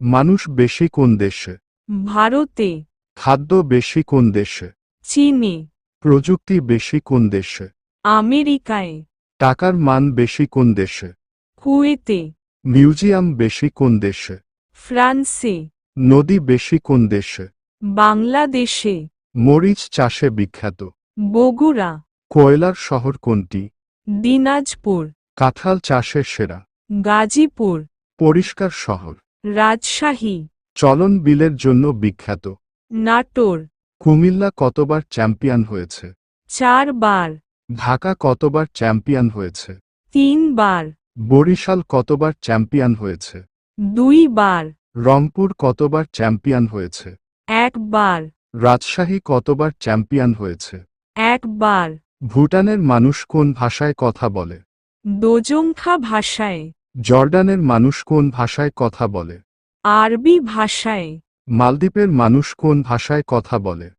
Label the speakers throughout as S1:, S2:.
S1: মানুষ বেশি কোন দেশে?
S2: ভারতে।
S1: খাদ্য বেশি কোন দেশে?
S2: চীনে।
S1: প্রযুক্তি বেশি কোন দেশে?
S2: আমেরিকায়।
S1: টাকার মান বেশি কোন দেশে?
S2: কুয়েতে।
S1: মিউজিয়াম বেশি কোন দেশে?
S2: ফ্রান্সে।
S1: নদী বেশি কোন দেশে?
S2: বাংলাদেশে।
S1: মরিচ চাষে বিখ্যাত।
S2: বগুড়া।
S1: কয়লার শহর কোনটি?
S2: দিনাজপুর।
S1: কাঁঠাল চাষে সেরা।
S2: গাজীপুর।
S1: পরিষ্কার শহর।
S2: রাজশাহী।
S1: চলন বিলের জন্য বিখ্যাত।
S2: নাটোর।
S1: কুমিল্লা কতবার চ্যাম্পিয়ন হয়েছে?
S2: চারবার।
S1: ঢাকা কতবার চ্যাম্পিয়ন হয়েছে?
S2: তিনবার।
S1: বরিশাল কতবার চ্যাম্পিয়ন হয়েছে?
S2: দুইবার।
S1: রংপুর কতবার চ্যাম্পিয়ন হয়েছে?
S2: একবার।
S1: রাজশাহী কতবার চ্যাম্পিয়ন হয়েছে?
S2: একবার।
S1: ভুটানের মানুষ কোন ভাষায় কথা বলে?
S2: দোজংখা ভাষায়।
S1: জর্ডানের মানুষ কোন ভাষায় কথা বলে?
S2: আরবি ভাষায়।
S1: মালদ্বীপের মানুষ কোন ভাষায় কথা বলে?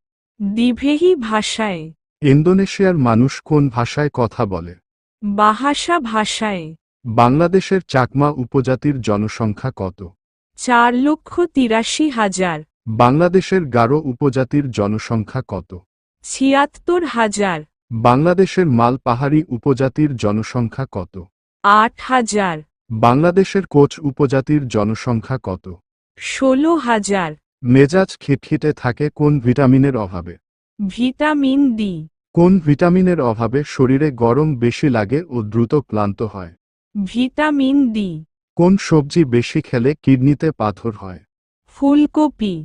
S2: দিভেহি ভাষায়।
S1: ইন্দোনেশিয়ার মানুষ কোন ভাষায় কথা বলে?
S2: বাহাসা ভাষায়।
S1: বাংলাদেশের চাকমা উপজাতির জনসংখ্যা কত?
S2: চার লক্ষ তিরাশি হাজার।
S1: বাংলাদেশের গারো উপজাতির জনসংখ্যা কত?
S2: ছিয়াত্তর হাজার।
S1: বাংলাদেশের মাল পাহাড়ি উপজাতির জনসংখ্যা কত?
S2: আট হাজার।
S1: বাংলাদেশের কোচ উপজাতির জনসংখ্যা কত?
S2: ষোলো হাজার।
S1: মেজাজ খিটখিটে থাকে কোন ভিটামিনের অভাবে?
S2: ভিটামিন ডি
S1: কোন ভিটামিনের অভাবে শরীরে গরম বেশি লাগে ও দ্রুত ক্লান্ত হয়?
S2: ভিটামিন ডি
S1: কোন সবজি বেশি খেলে কিডনিতে পাথর হয়?
S2: ফুলকপি।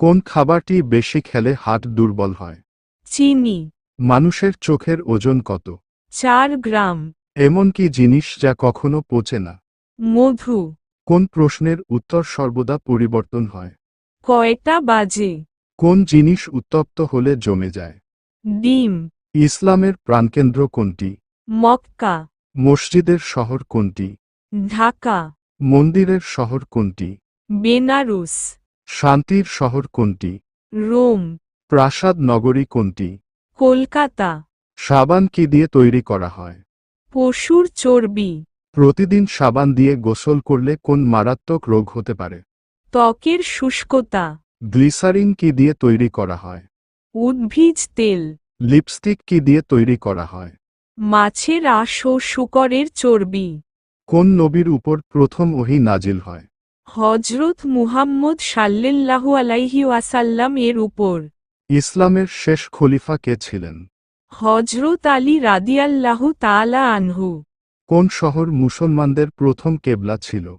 S1: কোন খাবারটি বেশি খেলে হাট দুর্বল হয়?
S2: চিনি।
S1: মানুষের চোখের ওজন কত?
S2: চার গ্রাম।
S1: এমন কি জিনিস যা কখনো পচে না।
S2: মধু।
S1: কোন প্রশ্নের উত্তর সর্বদা পরিবর্তন হয়?
S2: কয়টা বাজে?
S1: কোন জিনিস উত্তপ্ত হলে জমে যায়?
S2: ডিম।
S1: ইসলামের প্রাণকেন্দ্র কোনটি?
S2: মক্কা।
S1: মসজিদের শহর কোনটি?
S2: ঢাকা।
S1: মন্দিরের শহর কোনটি?
S2: বেনারুস।
S1: শান্তির শহর কোনটি?
S2: রোম।
S1: প্রাসাদ নগরী কোনটি?
S2: কলকাতা।
S1: সাবান কি দিয়ে তৈরি করা হয়?
S2: পশুর চর্বি।
S1: প্রতিদিন সাবান দিয়ে গোসল করলে কোন মারাত্মক রোগ হতে পারে?
S2: ত্বকের শুষ্কতা।
S1: গ্লিসারিন কি দিয়ে তৈরি করা হয়?
S2: উদ্ভিজ তেল।
S1: লিপস্টিক কি দিয়ে তৈরি করা হয়?
S2: মাছের আঁশ ও শুকরের চর্বি।
S1: কোন নবীর উপর প্রথম ওহি নাজিল হয়?
S2: হজরত মুহাম্মদ সাল্লেল্লাহু আলাইহি ওয়াসাল্লাম এর উপর।
S1: ইসলামের শেষ খলিফা কে ছিলেন?
S2: হজরত আলী রাদিয়াল্লাহু তাআলা আনহু।
S1: কোন শহর মুসলমানদের প্রথম কেবলা ছিল?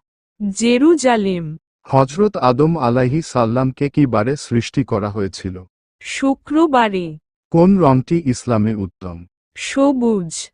S2: জেরুজালেম।
S1: হজরত আদম আলাহি সাল্লামকে কি বারে সৃষ্টি করা হয়েছিল?
S2: শুক্রবারে।
S1: কোন রংটি ইসলামে উত্তম?
S2: সবুজ।